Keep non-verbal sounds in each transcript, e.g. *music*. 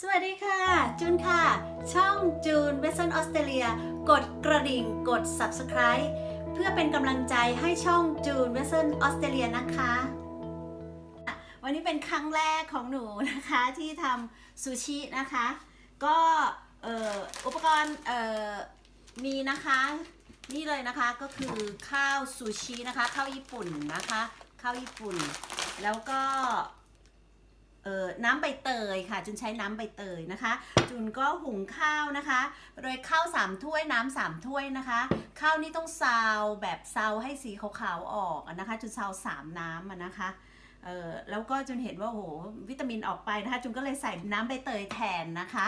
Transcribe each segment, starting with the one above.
สวัสดีค่ะ จูนค่ะ ช่องจูนเวสเทิร์นออสเตรเลียกดกระดิ่งกด subscribe เพื่อเป็นกำลังใจให้ช่องจูนเวสเทิร์นออสเตรเลียนะคะ วันนี้เป็นครั้งแรกของหนูนะคะที่ทำซูชินะคะ ก็เอ่ออุปกรณ์เอ่อมีนะคะนี่เลยนะคะก็คือข้าวซูชินะคะ ข้าวญี่ปุ่นนะคะ ข้าวญี่ปุ่น แล้วก็เอ่อ น้ำใบเตยค่ะ จุนใช้น้ำใบเตยนะคะ จุนก็หุงข้าวนะคะโดยข้าวสามถ้วยน้ำสามถ้วยนะคะ ข้าวนี่ต้องซาวแบบซาวให้สีขาวๆออกนะคะ จุนซาวสามน้ำนะคะเออแล้วก็จุนเห็นว่าโหวิตามินออกไปนะคะ จุนก็เลยใส่น้ำใบเตยแทนนะคะ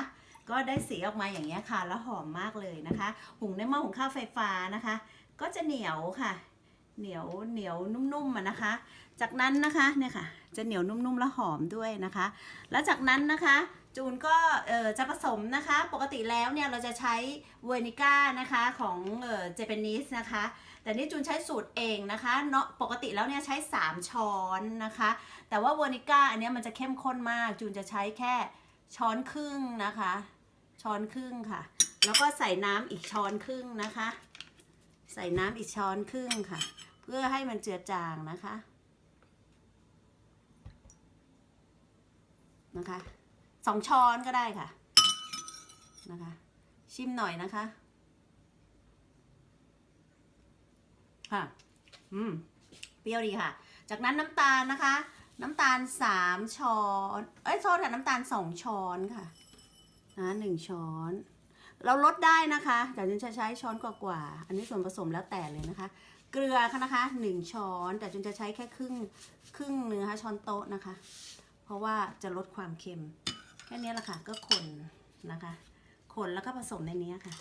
ก็ได้สีออกมาอย่างนี้ค่ะ แล้วหอมมากเลยนะคะ หุงในหม้อหุงข้าวไฟฟ้านะคะ ก็จะเหนียวค่ะ เหนียวเหนียวนุ่มๆอะนะคะ จากนั้นนะคะเนี่ยค่ะจะเหนียวนุ่มๆและหอมด้วยนะคะ แล้วจากนั้นนะคะจูนก็เออจะผสมนะคะ ปกติแล้วเนี่ยเราจะใช้เวนิก้านะคะของเออเจแปนิสนะคะ แต่นี่จูนใช้สูตรเองนะคะเนาะปกติแล้วเนี่ยใช้ 3 ช้อนนะคะ แต่ว่าเวนิก้าอันนี้มันจะเข้มข้นมาก จูนจะใช้แค่ช้อนครึ่งนะคะ ช้อนครึ่งค่ะ แล้วก็ใส่น้ำอีกช้อนครึ่งนะคะ ใส่น้ำอีกช้อนครึ่งค่ะ เพื่อให้มันเจือจางนะคะ นะคะสองช้อนก็ได้ค่ะ นะคะ ชิมหน่อยนะคะ ค่ะ อืม เปรี้ยวดีค่ะ จากนั้นน้ำตาลนะคะ น้ำตาลสามช้อน เอ้ยโทษค่ะน้ำตาลสองช้อนค่ะนะหนึ่งช้อน เราลดได้นะคะเดี๋ยวฉันจะใช้ช้อนกว่าๆอันนี้ส่วนผสมแล้วแต่เลยนะคะ เกลือค่ะนะคะหนึ่งช้อน แต่จุนจะใช้แค่ครึ่งครึ่งเนื้อช้อนโต๊ะนะคะ เพราะว่าจะลดความเค็ม แค่นี้แหละค่ะ ก็คนนะคะ คนแล้วก็ผสมในนี้ค่ะ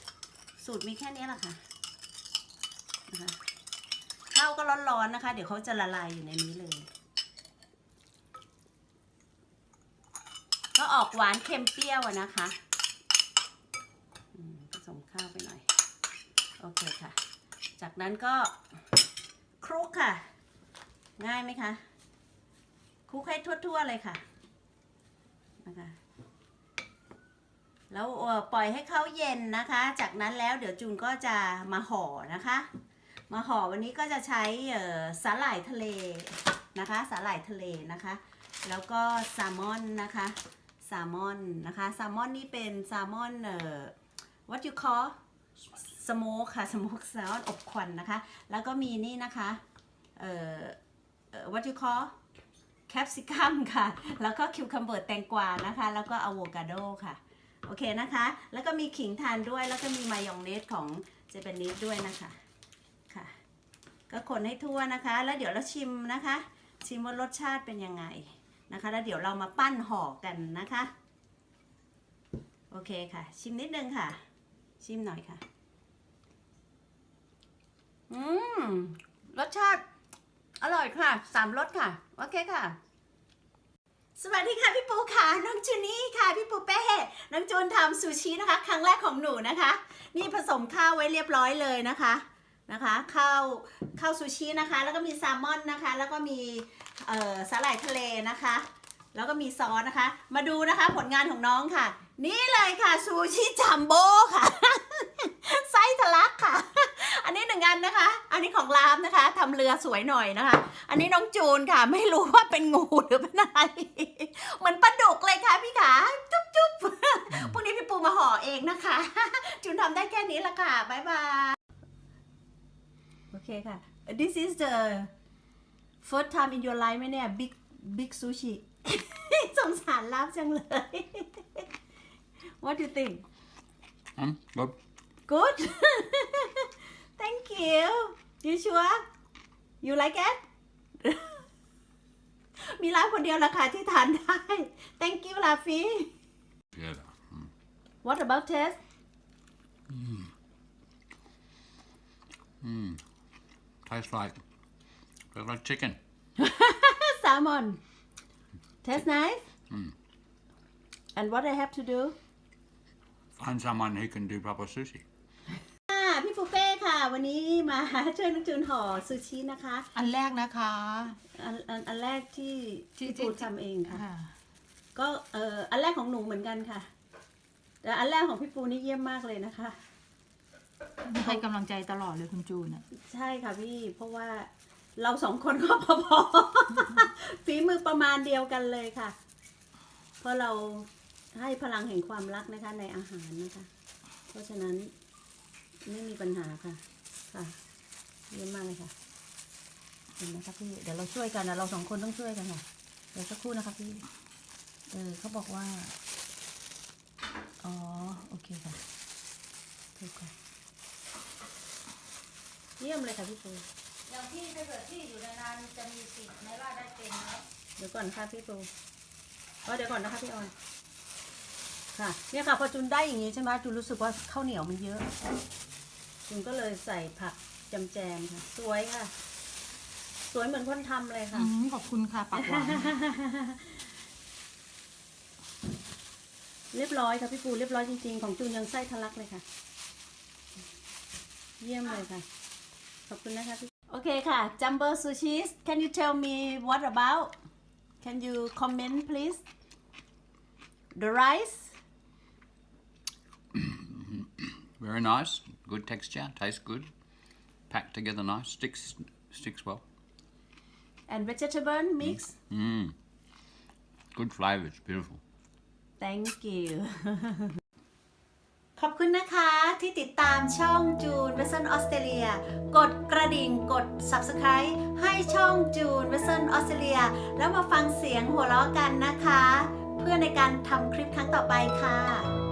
สูตรมีแค่นี้แหละค่ะนะคะข้าวก็ร้อนๆนะคะ เดี๋ยวเขาจะละลายอยู่ในนี้เลย ก็ออกหวานเค็มเปรี้ยวนะคะผสมข้าวไปหน่อย โอเคค่ะ จากนั้นก็คลุกค่ะ ง่ายไหมคะคลุกให้ทั่วๆเลยค่ะนะคะแล้วปล่อยให้เขาเย็นนะคะ จากนั้นแล้วเดี๋ยวจูนก็จะมาห่อนะคะ มาห่อวันนี้ก็จะใช้สาหร่ายทะเลนะคะสาหร่ายทะเลนะคะ แล้วก็แซลมอนนะคะแซลมอนนะคะแซลมอนนี่เป็นแซลมอนเอ่อ what you call smoke ค่ะ smoke แซลมอนอบควันนะคะ แล้วก็มีนี่นะคะเอ่อ what you call แคปซิคัมค่ะ แล้วก็คิวคัมเบิร์ตแตงกวานะคะ แล้วก็อะโวคาโดค่ะ โอเคนะคะ แล้วก็มีขิงทานด้วย แล้วก็มีมายองเนสของเจแปนิสด้วยนะคะค่ะ ก็คนให้ทั่วนะคะ แล้วเดี๋ยวเราชิมนะคะ ชิมว่ารสชาติเป็นยังไงนะคะ แล้วเดี๋ยวเรามาปั้นห่อกันนะคะ โอเคค่ะ ชิมนิดนึงค่ะ ชิมหน่อยค่ะ อืม รสชาติ อร่อยค่ะ สามรสค่ะ โอเคค่ะ สวัสดีค่ะพี่ปูค่ะ น้องจูนี่ค่ะ พี่ปูเป้ น้องจูนทำซูชินะคะ ครั้งแรกของหนูนะคะ นี่ผสมข้าวไว้เรียบร้อยเลยนะคะนะคะข้าวข้าวซูชินะคะ แล้วก็มีแซลมอนนะคะ แล้วก็มีเอ่อสาหร่ายทะเลนะคะ แล้วก็มีซอสนะคะ มาดูนะคะผลงานของน้องค่ะ นี่เลยค่ะซูชิจัมโบ้ค่ะไส้ทะลักค่ะ อันนี้หนึ่งอันนะคะ อันนี้ของรามนะคะทำเรือสวยหน่อยนะคะ อันนี้น้องจูนค่ะ ไม่รู้ว่าเป็นงูหรือเป็นอะไรเหมือนปลาดุกเลยค่ะพี่ขาจุ๊บจุ๊บพรุ่งนี้พี่ปูมาห่อเองนะคะ จูนทำได้แค่นี้ละค่ะบ๊ายบายโอเคค่ะ this is the first time in your life ไหมเนี่ย big big sushi สงสารลาบจังเลย what do you think Mm, good. good *laughs* thank you you sure you like it *laughs* มีร้านคนเดียวละค่ะที่ทานได้ thank you ลาฟี Good. what about taste Tastes like tastes like chicken. *laughs* salmon taste nice and what I have to do Find someone who can do proper sushi. ค่ะพี่ปูเป้ค่ะ วันนี้มาช่วยน้องจูนห่อซูชินะคะ อันแรกนะคะ อันอันอันแรกที่ที่พี่ที่ปูทำเองค่ะค่ะก็เอออันแรกของหนูเหมือนกันค่ะ แต่อันแรกของพี่ปูนี่เยี่ยมมากเลยนะคะ ให้กำลังใจตลอดเลยคุณจูนอะใช่ค่ะพี่เพราะว่าเราสองคนก็พอๆฝีมือประมาณเดียวกันเลยค่ะ เพราะเรา ให้พลังแห่งความรักนะคะ ในอาหารนะคะ เพราะฉะนั้นไม่มีปัญหาค่ะ ค่ะเยี่ยมมากเลยค่ะเห็นไหมคะพี่ เดี๋ยวเราช่วยกันนะเราสองคนต้องช่วยกันค่ะ เดี๋ยวสักครู่นะคะพี่ เออเขาบอกว่า อ๋อ โอเคค่ะถูกค่ะ เยี่ยมเลยค่ะพี่ปูอย่างที่ถ้าเกิดที่อยู่นานๆจะมีสิทธิ์ไหมว่าได้เป็นไหมเดี๋ยวก่อนค่ะพี่ปูอ๋อเดี๋ยวก่อนนะคะพี่ออย ค่ะเนี่ยค่ะพอจุนได้อย่างนี้ใช่ไหมจุนรู้สึกว่าข้าวเหนียวมันเยอะ จุนก็เลยใส่ผักจำแจมค่ะ สวยค่ะ สวยเหมือนคนทำเลยค่ะ อืมขอบคุณค่ะปากหวานเรียบร้อยค่ะพี่ปูเรียบร้อยจริงๆ ของจูนยังไส้ทะลักเลยค่ะ เยี่ยมเลยค่ะ ขอบคุณนะคะพี่โอเคค่ะ Jumbo Sushis can you tell me what about can you comment please the rice Very nice. Good texture. Tastes good. Packed together nice. Sticks sticks well. and vegetable mix Mm. Good flavour. It's beautiful. thank you ขอบคุณนะคะที่ติดตามช่องจูนเวสเ n นออสเตรเลีย กดกระดิ่งกด Subscribe ให้ช่องจูนเวสเ n นออสเตรเลีย แล้วมาฟังเสียงหัวเราะกันนะคะ เพื่อในการทำคลิปครั้งต่อไปค่ะ